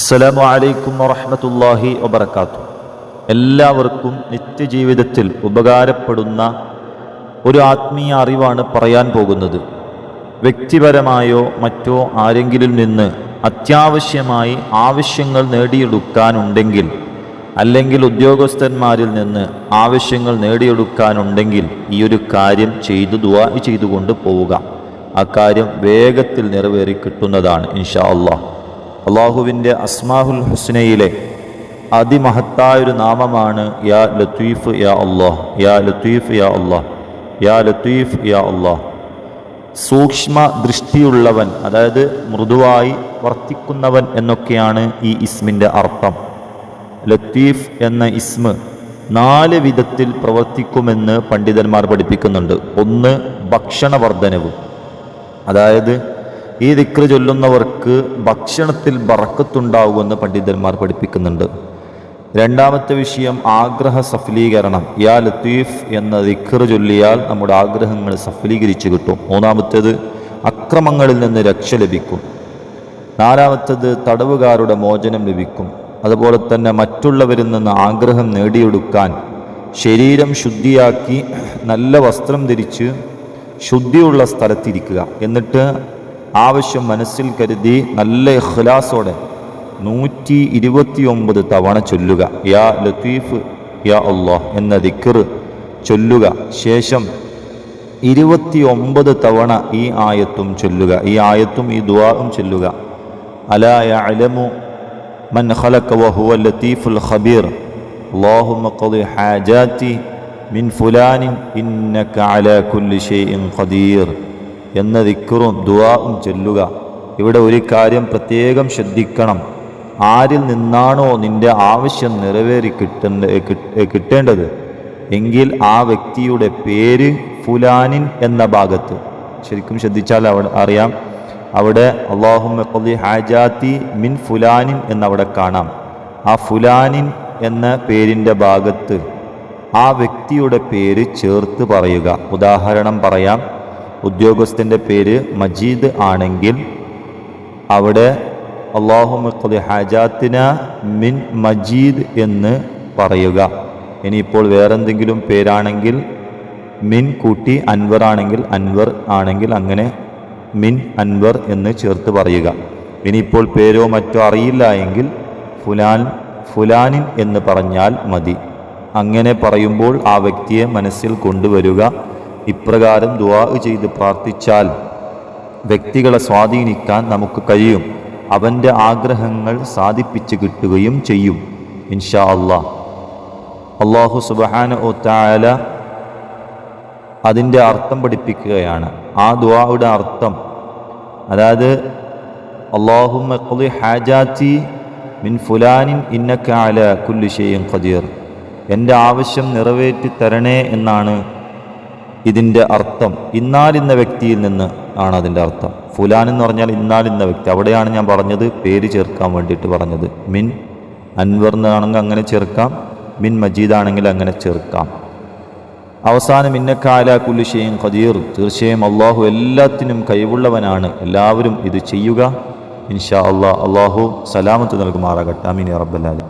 അസ്സലാമു അലൈക്കും വറഹ്മത്തുള്ളാഹി വബർക്കാത്തു എല്ലാവർക്കും നിത്യജീവിതത്തിൽ ഉപകാരപ്പെടുന്ന ഒരു ആത്മീയ അറിവാണ് പറയാൻ പോകുന്നത്. വ്യക്തിപരമായോ മറ്റോ ആരെങ്കിലും നിന്ന് അത്യാവശ്യമായി ആവശ്യങ്ങൾ നേടിയെടുക്കാനുണ്ടെങ്കിൽ അല്ലെങ്കിൽ ഉദ്യോഗസ്ഥന്മാരിൽ നിന്ന് ആവശ്യങ്ങൾ നേടിയെടുക്കാനുണ്ടെങ്കിൽ ഈ ഒരു കാര്യം ചെയ്തു ദുവാ ചെയ്തുകൊണ്ട് പോവുക. ആ കാര്യം വേഗത്തിൽ നിറവേറി കിട്ടുന്നതാണ് ഇൻഷാ അള്ളാഹ്. അള്ളാഹുവിന്റെ അസ്മാഹുൽ ഹുസ്നയിലെ അതിമഹത്തായൊരു നാമമാണ് യാ ലത്തീഫ് യാ അള്ളാഹ് യാ ലത്തീഫ് യാ അള്ളാഹ് യാ ലത്തീഫ് യാ അള്ളാഹ്. സൂക്ഷ്മ ദൃഷ്ടിയുള്ളവൻ അതായത് മൃദുവായി വർത്തിക്കുന്നവൻ എന്നൊക്കെയാണ് ഈ ഇസ്മിന്റെ അർത്ഥം. ലത്തീഫ് എന്ന ഇസ്മ് നാല് വിധത്തിൽ പ്രവർത്തിക്കുമെന്ന് പണ്ഡിതന്മാർ പഠിപ്പിക്കുന്നുണ്ട്. ഒന്ന് ഭക്ഷണവർദ്ധനവ് അതായത് ഈ ദിക്ര ചൊല്ലുന്നവർക്ക് ഭക്ഷണത്തിൽ ബറക്കത്തുണ്ടാവുമെന്ന് പണ്ഡിതന്മാർ പഠിപ്പിക്കുന്നുണ്ട്. രണ്ടാമത്തെ വിഷയം ആഗ്രഹ സഫലീകരണം. യാ ലത്തീഫ് എന്ന ദിക്ർ ചൊല്ലിയാൽ നമ്മുടെ ആഗ്രഹങ്ങൾ സഫലീകരിച്ചു കിട്ടും. മൂന്നാമത്തേത് അക്രമങ്ങളിൽ നിന്ന് രക്ഷ ലഭിക്കും. നാലാമത്തേത് തടവുകാരുടെ മോചനം ലഭിക്കും. അതുപോലെ തന്നെ മറ്റുള്ളവരിൽ നിന്ന് ആഗ്രഹം നേടിയെടുക്കാൻ ശരീരം ശുദ്ധിയാക്കി നല്ല വസ്ത്രം ധരിച്ച് ശുദ്ധിയുള്ള സ്ഥലത്തിരിക്കുക. എന്നിട്ട് ആവശ്യം മനസ്സിൽ കരുതി നല്ല ഇഖ്ലാസോടെ നൂറ്റി ഇരുപത്തിയൊമ്പത് തവണ ചൊല്ലുക യാ ലത്തീഫ് യാ അള്ളാഹ് എന്ന ദിക്കറ് ചൊല്ലുക ശേഷം ഇരുപത്തിയൊമ്പത് തവണ ഈ ആയത്തും ചൊല്ലുക ഈ ആയത്തും ഈ ദുവാവും ചൊല്ലുക അലാ യഅലമു മൻ ഖലക വഹുവ ലത്തീഫുൽ ഖബീർ اللهم قض حاجاتي മിൻ ഫുലാനിൻ ഇന്നക അലാ കുല്ലി ഷൈഇൻ ഖദീർ എന്ന ദിക്കുറും ദുവാവും ചൊല്ലുക. ഇവിടെ ഒരു കാര്യം പ്രത്യേകം ശ്രദ്ധിക്കണം. ആരിൽ നിന്നാണോ നിന്റെ ആവശ്യം നിറവേറി കിട്ടേണ്ട കിട്ടേണ്ടത്? എങ്കിൽ ആ വ്യക്തിയുടെ പേര് ഫുലാനിൻ എന്ന ഭാഗത്ത്. ശരിക്കും ശ്രദ്ധിച്ചാൽ അവിടെ അറിയാം. അവിടെ അള്ളാഹുമി ഹാജാത്തി മിൻ ഫുലാനിൻ എന്നവിടെ കാണാം. ആ ഫുലാനിൻ എന്ന പേരിന്റെ ഭാഗത്ത് ആ വ്യക്തിയുടെ പേര് ചേർത്ത് പറയുക. ഉദാഹരണം പറയാം. ഉദ്യോഗസ്ഥന്റെ പേര് മജീദ് ആണെങ്കിൽ അവിടെ അള്ളാഹുമുഖലി ഹജാത്തിന മിൻ മജീദ് എന്ന് പറയുക. ഇനിയിപ്പോൾ വേറെന്തെങ്കിലും പേരാണെങ്കിൽ മിൻ കൂട്ടി അൻവർ ആണെങ്കിൽ അൻവർ ആണെങ്കിൽ അങ്ങനെ മിൻ അൻവർ എന്ന് ചേർത്ത് പറയുക. ഇനിയിപ്പോൾ പേരോ മറ്റോ അറിയില്ല എങ്കിൽ ഫുലാൻ ഫുലാനിൻ എന്ന് പറഞ്ഞാൽ മതി. അങ്ങനെ പറയുമ്പോൾ ആ വ്യക്തിയെ മനസ്സിൽ കൊണ്ടുവരിക. ഇപ്രകാരം ദുവാ ചെയ്ത് പ്രാർത്ഥിച്ചാൽ വ്യക്തികളെ സ്വാധീനിക്കാൻ നമുക്ക് കഴിയും. അവന്റെ ആഗ്രഹങ്ങൾ സാധിപ്പിച്ച് കിട്ടുകയും ചെയ്യും. ഇൻഷാ അള്ളാഹ്. അള്ളാഹു സുബഹാന ഓ താല അതിന്റെ അർത്ഥം പഠിപ്പിക്കുകയാണ്. ആ ദുആയുടെ അർത്ഥം. അതായത് അള്ളാഹു ഖദി ഹാജാത്തി മിൻ ഫുലാനിൻ ഇന്നക്കാല അല കുല്ലി ഷൈഇൻ ഖദീർ. എന്റെ ആവശ്യം നിറവേറ്റി തരണേ എന്നാണ് ഇതിന്റെ അർത്ഥം ഇന്നാലിന്ന വ്യക്തിയിൽ നിന്ന് ആണ് അതിന്റെ അർത്ഥം. ഫുലാൻ എന്ന് പറഞ്ഞാൽ ഇന്നാലിന്ന വ്യക്തി. അവിടെയാണ് ഞാൻ പറഞ്ഞത് പേര് ചേർക്കാൻ വേണ്ടിയിട്ട് പറഞ്ഞത്. മിൻ അൻവർ എന്നാണെങ്കിൽ അങ്ങനെ ചേർക്കാം മിൻ മജീദ് ആണെങ്കിൽ അങ്ങനെ ചേർക്കാം. അവസാനം ഇന്നക്കാല കുല്ലുഷയും ഖദീർ. തീർച്ചയായും അള്ളാഹു എല്ലാത്തിനും കഴിവുള്ളവനാണ്. എല്ലാവരും ഇത് ചെയ്യുക. ഇൻഷാ അള്ളാഹ് അള്ളാഹു സലാമത്ത് നൽകുമാറാകട്ടെ. അമീൻ റബ്ബല്ലാലും